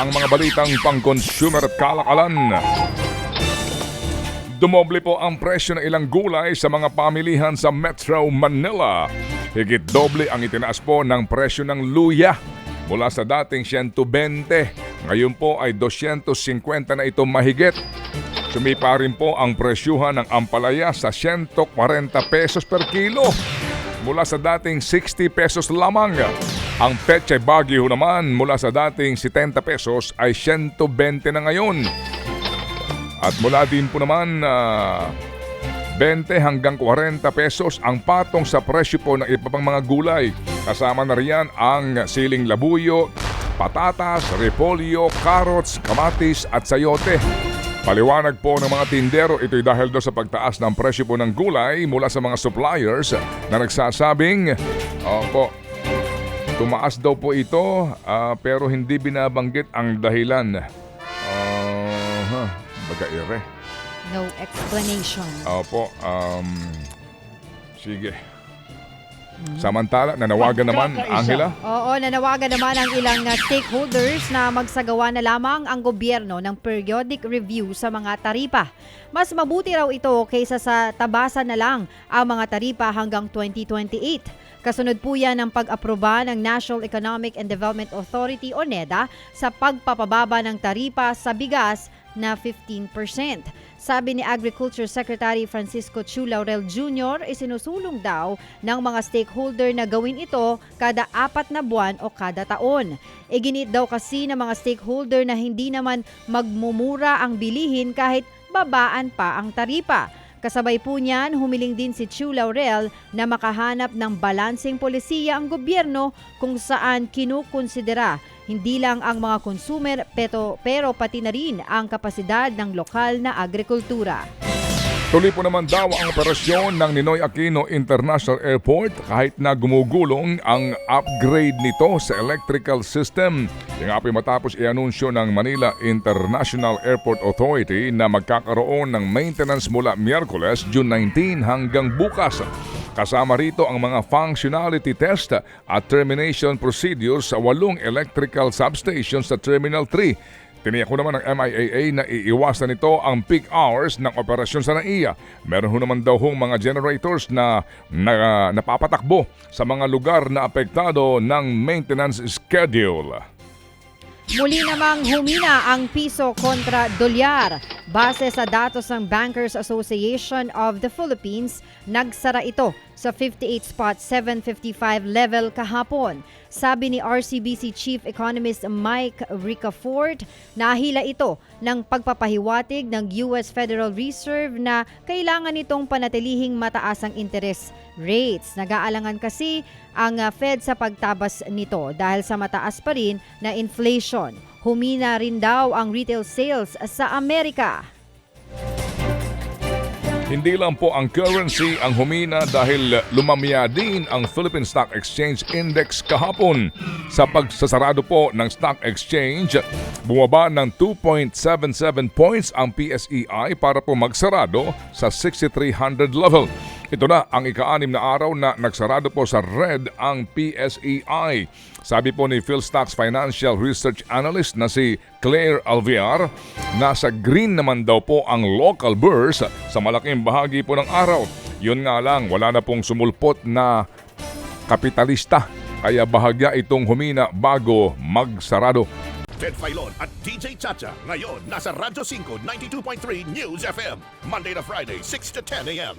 ang mga balitang pang-consumer at kalakalan. Dumoble po ang presyo ng ilang gulay sa mga pamilihan sa Metro Manila. Higit doble ang itinaas po ng presyo ng luya mula sa dating 120. Ngayon po ay 250 na ito mahigit. Sumipa rin po ang presyuhan ng ampalaya sa 140 pesos per kilo mula sa dating 60 pesos lamang. Ang Pechay Baguio naman mula sa dating 70 pesos ay 120 na ngayon. At mula din po naman ah, 20 hanggang 40 pesos ang patong sa presyo po ng iba pang mga gulay. Kasama na riyan ang siling labuyo, patatas, repolyo, carrots, kamatis at sayote. Paliwanag po ng mga tindero, ito'y dahil daw sa pagtaas ng presyo po ng gulay mula sa mga suppliers na nagsasabing, Opo, tumaas daw po ito ah, pero hindi binabanggit ang dahilan. Ah, huh, baga ire. No explanation. Opo, um, sige. Samantala, nanawagan naman, Angela. Oo, nanawagan naman ang ilang uh, stakeholders na magsagawa na lamang ang gobyerno ng periodic review sa mga taripa. Mas mabuti raw ito kaysa sa tabasan na lang ang mga taripa hanggang 2028. Kasunod po yan ng pag-aproba ng National Economic and Development Authority o NEDA sa pagpapababa ng taripa sa bigas na 15%. Sabi ni Agriculture Secretary Francisco Chu Laurel Jr., isinusulong daw ng mga stakeholder na gawin ito kada apat na buwan o kada taon. Iginit daw kasi ng mga stakeholder na hindi naman magmumura ang bilihin kahit babaan pa ang taripa. Kasabay po niyan, humiling din si Chu Laurel na makahanap ng balanseng polisiya ang gobyerno kung saan kinukonsidera hindi lang ang mga consumer pero, pero pati na rin ang kapasidad ng lokal na agrikultura. Tuloy po naman daw ang operasyon ng Ninoy Aquino International Airport kahit na gumugulong ang upgrade nito sa electrical system. Yung po matapos i-anunsyo ng Manila International Airport Authority na magkakaroon ng maintenance mula Miyerkules, June 19 hanggang bukas. Kasama rito ang mga functionality test at termination procedures sa walong electrical substations sa Terminal 3 Tiniyak ko naman ng MIAA na iiwasan nito ang peak hours ng operasyon sa NAIA. Meron ho naman daw hong mga generators na, na napapatakbo sa mga lugar na apektado ng maintenance schedule. Muli namang humina ang piso kontra dolyar. Base sa datos ng Bankers Association of the Philippines, nagsara ito sa 58.755 level kahapon. Sabi ni RCBC Chief Economist Mike Ricafort, nahila ito ng pagpapahiwatig ng US Federal Reserve na kailangan itong panatilihing mataas ang interest rates. Nag-aalangan kasi ang uh, Fed sa pagtabas nito dahil sa mataas pa rin na inflation. Humina rin daw ang retail sales sa Amerika. Hindi lang po ang currency ang humina dahil lumamya din ang Philippine Stock Exchange Index kahapon. Sa pagsasarado po ng stock exchange, bumaba ng 2.77 points ang PSEI para po magsarado sa 6,300 level. Ito na ang ika-anim na araw na nagsarado po sa red ang PSEI. Sabi po ni PhilStocks Financial Research Analyst na si Claire Alviar, nasa green naman daw po ang local burst sa malaking bahagi po ng araw. Yun nga lang, wala na pong sumulpot na kapitalista. Kaya bahagya itong humina bago magsarado. Ted Filon at DJ Chacha. Ngayon, nasa Radyo 5, 92.3 News FM. Monday to Friday, 6 to 10 a.m.